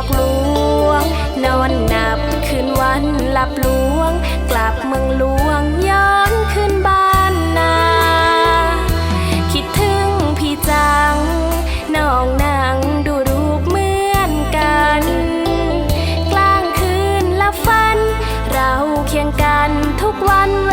อกลวง นอนนับคืนวันหลับลวง กลับเมืองหลวงย้อนขึ้นบ้านนา คิดถึงพี่จังน้องนางดูรูปเหมือนกัน กลางคืนละฝัน เราเคียงกันทุกวันเว